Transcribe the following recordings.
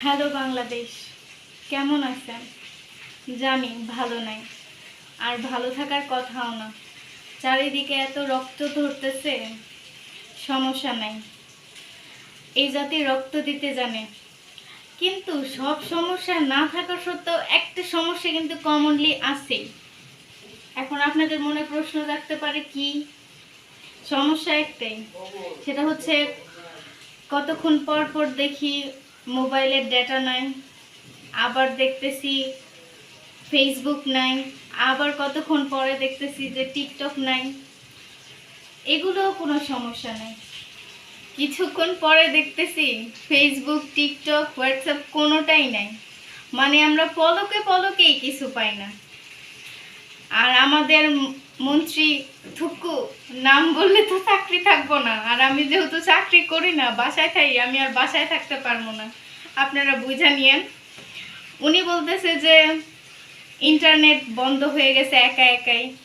Hello Bangladesh, কেমন আছেন? জানি ভালো নাই, আর ভালো থাকার কথাও না। চারিদিকে এত রক্ত ধরতেছে, সমস্যা নাই। এই জাতি রক্ত দিতে জানে, কিন্তু সব সমস্যা না থাকা সত্ত্বেও একটা সমস্যা কিন্তু কমনলি আছে এখন আপনাদের মনে প্রশ্ন রাখতে পারে কি? সমস্যা একটাই, সেটা হচ্ছে কতক্ষণ পর পর দেখি মোবাইলের ডেটা নাই আবার দেখতেছি ফেসবুক নাই আবার কতক্ষণ পরে দেখতেছি যে টিকটক নাই এগুলোও কোনো সমস্যা নাই। কিছুক্ষণ পরে দেখতেছি ফেসবুক টিকটক হোয়াটসঅ্যাপ কোনোটাই নাই। মানে আমরা পলকে পলকেই কিছু পাই না। আর আমাদের মন্ত্রী থুকু, নাম বললে তো চাকরি থাকব না। আর আমি যেহেতু চাকরি করি না, বাসায় থাকি আমি আর বাসায় থাকতে পারব না। আপনারা বুঝা নিয়েন। উনি বলতেছে যে, ইন্টারনেট বন্ধ হয়ে গেছে একা একাই।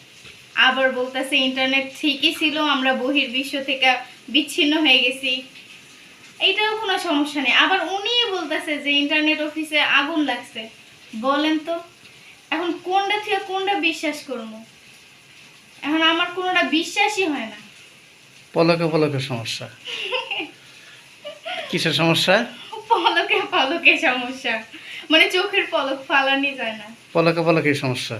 আবার বলতেছে, ইন্টারনেট ঠিকই ছিল, আমরা বহির বিশ্ব থেকে বিচ্ছিন্ন হয়ে গেছি। এইটাও কোনো সমস্যা নেই। আবার উনিই বলতেছে যে, ইন্টারনেট অফিসে আগুন লাগছে। বলেন তো। এখন কোনটা থেকে কোনটা বিশ্বাস করব? এখন আমার কোনোটা বিশ্বাসই হয় না। পলকে পলকে সমস্যা। কিসের সমস্যা? পলকে পলকে সমস্যা। মানে চোখের পলক ফালানি যায় না। পলকে পলকে সমস্যা।